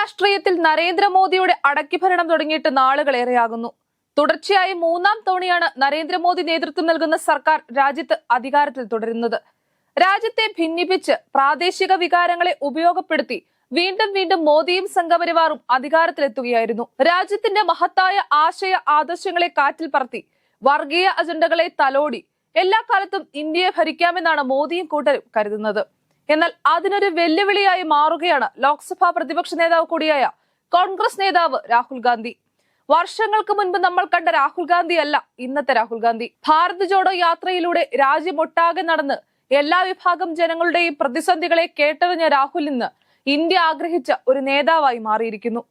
രാഷ്ട്രീയത്തിൽ നരേന്ദ്രമോദിയുടെ അടക്കിഭരണം തുടങ്ങിയിട്ട് നാളുകളേറെയാകുന്നു തുടർച്ചയായി മൂന്നാം തവണയാണ് നരേന്ദ്രമോദി നേതൃത്വം നൽകുന്ന സർക്കാർ രാജ്യത്ത് അധികാരത്തിൽ തുടരുന്നത്. രാജ്യത്തെ ഭിന്നിപ്പിച്ച് പ്രാദേശിക വികാരങ്ങളെ ഉപയോഗപ്പെടുത്തി വീണ്ടും വീണ്ടും മോദിയും സംഘപരിവാറും അധികാരത്തിലെത്തുകയായിരുന്നു. രാജ്യത്തിന്റെ മഹത്തായ ആശയ ആദർശങ്ങളെ കാറ്റിൽ പറത്തി വർഗീയ അജണ്ടകളെ തലോടി എല്ലാ കാലത്തും ഇന്ത്യയെ ഭരിക്കാമെന്നാണ് മോദിയും കൂട്ടരും കരുതുന്നത്. എന്നാൽ അതിനൊരു വെല്ലുവിളിയായി മാറുകയാണ് ലോക്സഭാ പ്രതിപക്ഷ നേതാവ് കൂടിയായ കോൺഗ്രസ് നേതാവ് രാഹുൽ ഗാന്ധി. വർഷങ്ങൾക്ക് മുൻപ് നമ്മൾ കണ്ട രാഹുൽ ഗാന്ധി അല്ല ഇന്നത്തെ രാഹുൽ ഗാന്ധി. ഭാരത് ജോഡോ യാത്രയിലൂടെ രാജ്യമൊട്ടാകെ നടന്ന് എല്ലാ വിഭാഗം ജനങ്ങളുടെയും പ്രതിസന്ധികളെ കേട്ടറിഞ്ഞ രാഹുൽ ഇന്ന് ഇന്ത്യ ആഗ്രഹിച്ച ഒരു നേതാവായി മാറിയിരിക്കുന്നു.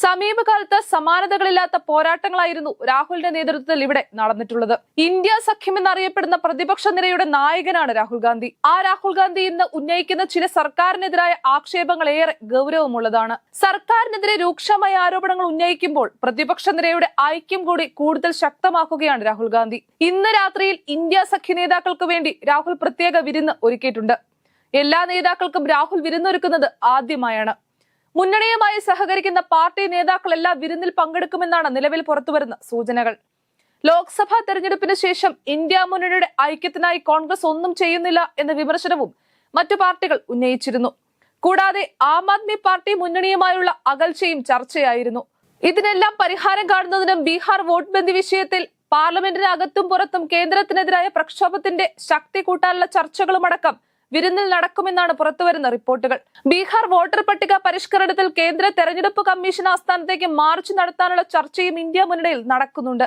സമീപകാലത്ത് സമാനതകളില്ലാത്ത പോരാട്ടങ്ങളായിരുന്നു രാഹുലിന്റെ നേതൃത്വത്തിൽ ഇവിടെ നടന്നിട്ടുള്ളത്. ഇന്ത്യ സഖ്യം എന്നറിയപ്പെടുന്ന പ്രതിപക്ഷ നിരയുടെ നായകനാണ് രാഹുൽ ഗാന്ധി. ആ രാഹുൽ ഗാന്ധി ഇന്ന് ഉന്നയിക്കുന്ന ചില സർക്കാരിനെതിരായ ആക്ഷേപങ്ങൾ ഏറെ ഗൗരവമുള്ളതാണ്. സർക്കാരിനെതിരെ രൂക്ഷമായ ആരോപണങ്ങൾ ഉന്നയിക്കുമ്പോൾ പ്രതിപക്ഷ നിരയുടെ ഐക്യം കൂടി കൂടുതൽ ശക്തമാക്കുകയാണ് രാഹുൽ ഗാന്ധി. ഇന്ന് രാത്രിയിൽ ഇന്ത്യ സഖ്യ നേതാക്കൾക്ക് വേണ്ടി രാഹുൽ പ്രത്യേക വിരുന്ന് ഒരുക്കിയിട്ടുണ്ട്. എല്ലാ നേതാക്കൾക്കും രാഹുൽ വിരുന്നൊരുക്കുന്നത് ആദ്യമായാണ്. മുന്നണിയുമായി സഹകരിക്കുന്ന പാർട്ടി നേതാക്കളെല്ലാം വിരുന്നിൽ പങ്കെടുക്കുമെന്നാണ് നിലവിൽ പുറത്തുവരുന്ന സൂചനകൾ. ലോക്സഭാ തെരഞ്ഞെടുപ്പിന് ശേഷം ഇന്ത്യ മുന്നണിയുടെ ഐക്യത്തിനായി കോൺഗ്രസ് ഒന്നും ചെയ്യുന്നില്ല എന്ന വിമർശനവും മറ്റു പാർട്ടികൾ ഉന്നയിച്ചിരുന്നു. കൂടാതെ ആം ആദ്മി പാർട്ടി മുന്നണിയുമായുള്ള അകൽച്ചയും ചർച്ചയായിരുന്നു. ഇതിനെല്ലാം പരിഹാരം കാണുന്നതിനും ബീഹാർ വോട്ട് ബന്ദി വിഷയത്തിൽ പാർലമെന്റിന് അകത്തും പുറത്തും കേന്ദ്രത്തിനെതിരായ പ്രക്ഷോഭത്തിന്റെ ശക്തി കൂട്ടാനുള്ള ചർച്ചകളുമടക്കം വിരുന്നിൽ നടക്കുമെന്നാണ് പുറത്തുവരുന്ന റിപ്പോർട്ടുകൾ. ബീഹാർ വോട്ടർ പട്ടിക പരിഷ്കരണത്തിൽ കേന്ദ്ര തെരഞ്ഞെടുപ്പ് കമ്മീഷൻ ആസ്ഥാനത്തേക്ക് മാർച്ച് നടത്താനുള്ള ചർച്ചയും ഇന്ത്യ മുന്നണിയിൽ നടക്കുന്നുണ്ട്.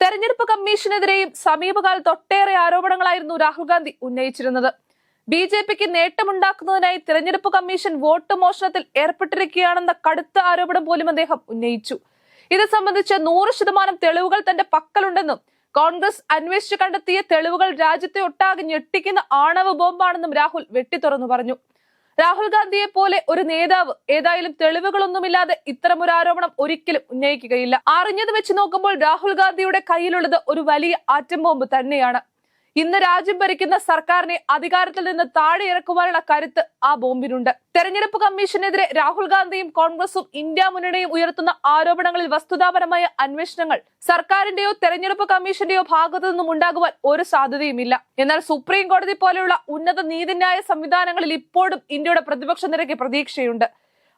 തെരഞ്ഞെടുപ്പ് കമ്മീഷനെതിരെയും സമീപകാലത്ത് ഒട്ടേറെ ആരോപണങ്ങളായിരുന്നു രാഹുൽ ഗാന്ധി ഉന്നയിച്ചിരുന്നത്. ബി ജെ പിക്ക് നേട്ടമുണ്ടാക്കുന്നതിനായി തെരഞ്ഞെടുപ്പ് കമ്മീഷൻ വോട്ട് മോഷണത്തിൽ ഏർപ്പെട്ടിരിക്കുകയാണെന്ന കടുത്ത ആരോപണം പോലും അദ്ദേഹം ഉന്നയിച്ചു. ഇത് സംബന്ധിച്ച് നൂറ് ശതമാനം തെളിവുകൾ തന്റെ പക്കലുണ്ടെന്നും കോൺഗ്രസ് അന്വേഷിച്ചു കണ്ടെത്തിയ തെളിവുകൾ രാജ്യത്തെ ഒട്ടാകെ ഞെട്ടിക്കുന്ന ആണവ ബോംബാണെന്നും രാഹുൽ വെട്ടിത്തുറന്നു പറഞ്ഞു. രാഹുൽ ഗാന്ധിയെ പോലെ ഒരു നേതാവ് ഏതായാലും തെളിവുകളൊന്നുമില്ലാതെ ഇത്തരമൊരു ആരോപണം ഒരിക്കലും ഉന്നയിക്കുകയില്ല. അറിഞ്ഞത് വെച്ച് നോക്കുമ്പോൾ രാഹുൽ ഗാന്ധിയുടെ കയ്യിലുള്ളത് ഒരു വലിയ ആറ്റം ബോംബ് തന്നെയാണ്. ഇന്ന് രാജ്യം ഭരിക്കുന്ന സർക്കാരിനെ അധികാരത്തിൽ നിന്ന് താഴെ ഇറക്കുവാനുള്ള കരുത്ത് ആ ബോംബിനുണ്ട്. തെരഞ്ഞെടുപ്പ് കമ്മീഷനെതിരെ രാഹുൽ ഗാന്ധിയും കോൺഗ്രസും ഇന്ത്യ മുന്നണിയും ഉയർത്തുന്ന ആരോപണങ്ങളിൽ വസ്തുതാപരമായ അന്വേഷണങ്ങൾ സർക്കാരിന്റെയോ തെരഞ്ഞെടുപ്പ് കമ്മീഷന്റെയോ ഭാഗത്തു നിന്നും ഉണ്ടാകുവാൻ ഒരു സാധ്യതയുമില്ല. എന്നാൽ സുപ്രീം കോടതി പോലെയുള്ള ഉന്നത നീതിന്യായ സംവിധാനങ്ങളിൽ ഇപ്പോഴും ഇന്ത്യയുടെ പ്രതിപക്ഷ നിരക്ക് പ്രതീക്ഷയുണ്ട്.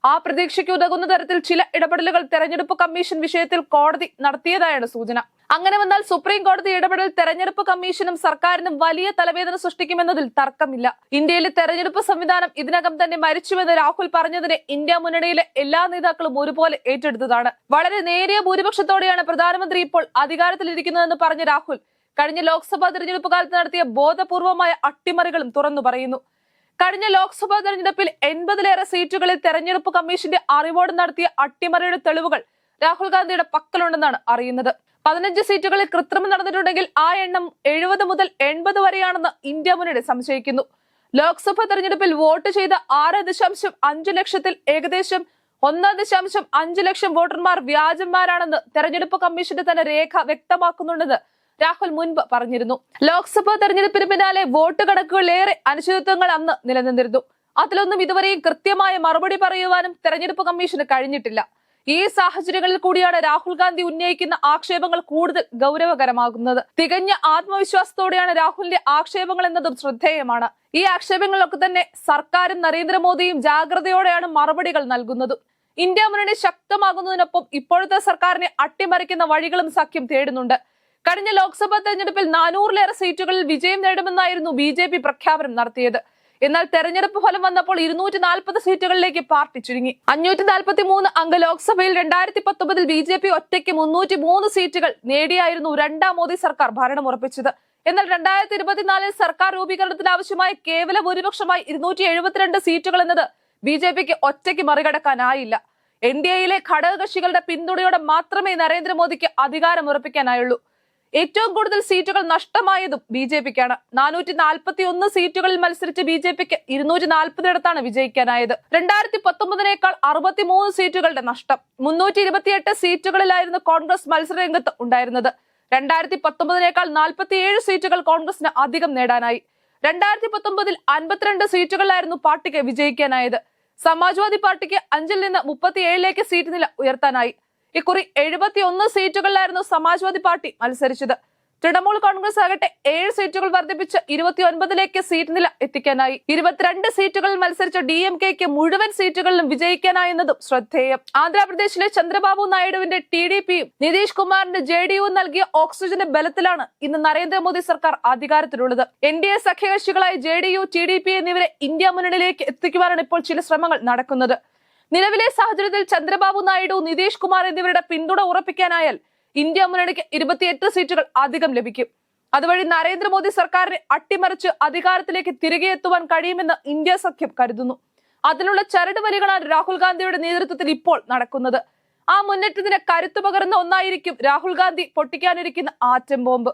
ആ പ്രതീക്ഷയ്ക്ക് ഉതകുന്ന തരത്തിൽ ചില ഇടപെടലുകൾ തെരഞ്ഞെടുപ്പ് കമ്മീഷൻ വിഷയത്തിൽ കോടതി നടത്തിയതായാണ് സൂചന. അങ്ങനെ വന്നാൽ സുപ്രീം കോടതി ഇടപെടൽ തെരഞ്ഞെടുപ്പ് കമ്മീഷനും സർക്കാരിനും വലിയ തലവേദന സൃഷ്ടിക്കുമെന്നതിൽ തർക്കമില്ല. ഇന്ത്യയിലെ തെരഞ്ഞെടുപ്പ് സംവിധാനം ഇതിനകം തന്നെ മരിച്ചുവെന്ന് രാഹുൽ പറഞ്ഞതിനെ ഇന്ത്യ മുന്നണിയിലെ എല്ലാ നേതാക്കളും ഒരുപോലെ ഏറ്റെടുത്തതാണ്. വളരെ നേരിയ ഭൂരിപക്ഷത്തോടെയാണ് പ്രധാനമന്ത്രി ഇപ്പോൾ അധികാരത്തിലിരിക്കുന്നതെന്ന് പറഞ്ഞ രാഹുൽ. കഴിഞ്ഞ ലോക്സഭാ തിരഞ്ഞെടുപ്പ് കാലത്ത് നടത്തിയ ബോധപൂർവമായ അട്ടിമറികളും തുറന്നു പറയുന്നു. കഴിഞ്ഞ ലോക്സഭാ തെരഞ്ഞെടുപ്പിൽ എൺപതിലേറെ സീറ്റുകളിൽ തെരഞ്ഞെടുപ്പ് കമ്മീഷന്റെ അറിവോട് നടത്തിയ അട്ടിമറിയുടെ തെളിവുകൾ രാഹുൽ ഗാന്ധിയുടെ പക്കലുണ്ടെന്നാണ് അറിയുന്നത്. പതിനഞ്ച് സീറ്റുകളിൽ കൃത്രിമം നടന്നിട്ടുണ്ടെങ്കിൽ ആ എണ്ണം എഴുപത് മുതൽ എൺപത് വരെയാണെന്ന് ഇന്ത്യ മുന്നണി സംശയിക്കുന്നു. ലോക്സഭാ തെരഞ്ഞെടുപ്പിൽ വോട്ട് ചെയ്ത ആറ് ദശാംശം അഞ്ചു ലക്ഷത്തിൽ ഏകദേശം ഒന്നാം ദശാംശം അഞ്ചു ലക്ഷം വോട്ടർമാർ വ്യാജന്മാരാണെന്ന് തെരഞ്ഞെടുപ്പ് കമ്മീഷന്റെ തന്നെ രേഖ വ്യക്തമാക്കുന്നുണ്ടെന്ന് രാഹുൽ മുൻപ് പറഞ്ഞിരുന്നു. ലോക്സഭാ തെരഞ്ഞെടുപ്പിന് പിന്നാലെ വോട്ട് കണക്കുകളിലേറെ അനിശ്ചിതത്വങ്ങൾ അന്ന് നിലനിന്നിരുന്നു. അതിലൊന്നും ഇതുവരെയും കൃത്യമായ മറുപടി പറയുവാനും തെരഞ്ഞെടുപ്പ് കമ്മീഷന് കഴിഞ്ഞിട്ടില്ല. ഈ സാഹചര്യങ്ങളിൽ കൂടിയാണ് രാഹുൽ ഗാന്ധി ഉന്നയിക്കുന്ന ആക്ഷേപങ്ങൾ കൂടുതൽ ഗൗരവകരമാകുന്നത്. തികഞ്ഞ ആത്മവിശ്വാസത്തോടെയാണ് രാഹുലിന്റെ ആക്ഷേപങ്ങൾ എന്നതും ശ്രദ്ധേയമാണ്. ഈ ആക്ഷേപങ്ങളിലൊക്കെ തന്നെ സർക്കാരും നരേന്ദ്രമോദിയും ജാഗ്രതയോടെയാണ് മറുപടികൾ നൽകുന്നത്. ഇന്ത്യ മുന്നണി ശക്തമാകുന്നതിനൊപ്പം ഇപ്പോഴത്തെ സർക്കാരിനെ അട്ടിമറിക്കുന്ന വഴികളും സഖ്യം തേടുന്നുണ്ട്. കഴിഞ്ഞ ലോക്സഭാ തെരഞ്ഞെടുപ്പിൽ നാനൂറിലേറെ സീറ്റുകളിൽ വിജയം നേടുമെന്നായിരുന്നു ബി ജെ പി പ്രഖ്യാപനം നടത്തിയത്. എന്നാൽ തെരഞ്ഞെടുപ്പ് ഫലം വന്നപ്പോൾ ഇരുന്നൂറ്റി നാൽപ്പത് സീറ്റുകളിലേക്ക് പാർട്ടി ചുരുങ്ങി. അഞ്ഞൂറ്റി നാൽപ്പത്തി മൂന്ന് അംഗ ലോക്സഭയിൽ രണ്ടായിരത്തി പത്തൊമ്പതിൽ ബി ജെ പി ഒറ്റയ്ക്ക് മുന്നൂറ്റി മൂന്ന് സീറ്റുകൾ നേടിയായിരുന്നു രണ്ടാം മോദി സർക്കാർ ഭരണം ഉറപ്പിച്ചത്. എന്നാൽ രണ്ടായിരത്തി ഇരുപത്തിനാലിൽ സർക്കാർ രൂപീകരണത്തിന് ആവശ്യമായ കേവല ഭൂരിപക്ഷമായി ഇരുന്നൂറ്റി എഴുപത്തിരണ്ട് സീറ്റുകൾ എന്നത് ബി ജെ പിക്ക് ഒറ്റയ്ക്ക് മറികടക്കാനായില്ല. എൻ ഡി എയിലെ ഘടകകക്ഷികളുടെ പിന്തുണയോടെ മാത്രമേ നരേന്ദ്രമോദിക്ക് അധികാരം ഉറപ്പിക്കാനായുള്ളൂ ഏറ്റവും കൂടുതൽ സീറ്റുകൾ നഷ്ടമായതും ബി ജെ പിക്കാണ്. നാനൂറ്റി നാൽപ്പത്തി ഒന്ന് സീറ്റുകളിൽ മത്സരിച്ച് ബി ജെ പിക്ക് ഇരുന്നൂറ്റി നാൽപ്പതിടത്താണ് വിജയിക്കാനായത്. രണ്ടായിരത്തി പത്തൊമ്പതിനേക്കാൾ അറുപത്തിമൂന്ന് സീറ്റുകളുടെ നഷ്ടം. മുന്നൂറ്റി ഇരുപത്തിയെട്ട് സീറ്റുകളിലായിരുന്നു കോൺഗ്രസ് മത്സരരംഗത്ത് ഉണ്ടായിരുന്നത്. രണ്ടായിരത്തി പത്തൊമ്പതിനേക്കാൾ നാൽപ്പത്തിയേഴ് സീറ്റുകൾ കോൺഗ്രസിന് അധികം നേടാനായി. രണ്ടായിരത്തി പത്തൊമ്പതിൽ അൻപത്തിരണ്ട് സീറ്റുകളിലായിരുന്നു പാർട്ടിക്ക് വിജയിക്കാനായത്. സമാജ്വാദി പാർട്ടിക്ക് അഞ്ചിൽ നിന്ന് മുപ്പത്തിയേഴിലേക്ക് സീറ്റ് നില ഉയർത്താനായി. ഇക്കുറി എഴുപത്തിയൊന്ന് സീറ്റുകളിലായിരുന്നു സമാജ്വാദി പാർട്ടി മത്സരിച്ചത്. തൃണമൂൽ കോൺഗ്രസ് ആകട്ടെ ഏഴ് സീറ്റുകൾ വർദ്ധിപ്പിച്ച് ഇരുപത്തിയൊൻപതിലേക്ക് സീറ്റ് നില എത്തിക്കാനായി. ഇരുപത്തിരണ്ട് സീറ്റുകളിൽ മത്സരിച്ച ഡി എം കെക്ക് മുഴുവൻ സീറ്റുകളിലും വിജയിക്കാനായെന്നതും ശ്രദ്ധേയം. ആന്ധ്രാപ്രദേശിലെ ചന്ദ്രബാബു നായിഡുവിന്റെ ടി ഡി പിയും നിതീഷ് കുമാറിന്റെ ജെ ഡി യുവും നൽകിയ ഓക്സിജന്റെ ബലത്തിലാണ് ഇന്ന് നരേന്ദ്രമോദി സർക്കാർ അധികാരത്തിലുള്ളത്. N D A സഖ്യകക്ഷികളായ J D U T D P എന്നിവരെ ഇന്ത്യ മുന്നണിയിലേക്ക് എത്തിക്കുവാനാണ് ഇപ്പോൾ ചില ശ്രമങ്ങൾ നടക്കുന്നത്. നിലവിലെ സാഹചര്യത്തിൽ ചന്ദ്രബാബു നായിഡു നിതീഷ് കുമാർ എന്നിവരുടെ പിന്തുണ ഉറപ്പിക്കാനായാൽ ഇന്ത്യ മുന്നണിക്ക് ഇരുപത്തിയെട്ട് സീറ്റുകൾ അധികം ലഭിക്കും. അതുവഴി നരേന്ദ്രമോദി സർക്കാരിനെ അട്ടിമറിച്ച് അധികാരത്തിലേക്ക് തിരികെ എത്തുവാൻ കഴിയുമെന്ന് ഇന്ത്യ സഖ്യം കരുതുന്നു. അതിനുള്ള ചരട് വലികളാണ് രാഹുൽ ഗാന്ധിയുടെ നേതൃത്വത്തിൽ ഇപ്പോൾ നടക്കുന്നത്. ആ മുന്നേറ്റത്തിന് കരുത്തു പകർന്ന ഒന്നായിരിക്കും രാഹുൽ ഗാന്ധി പൊട്ടിക്കാനിരിക്കുന്ന ആറ്റം ബോംബ്.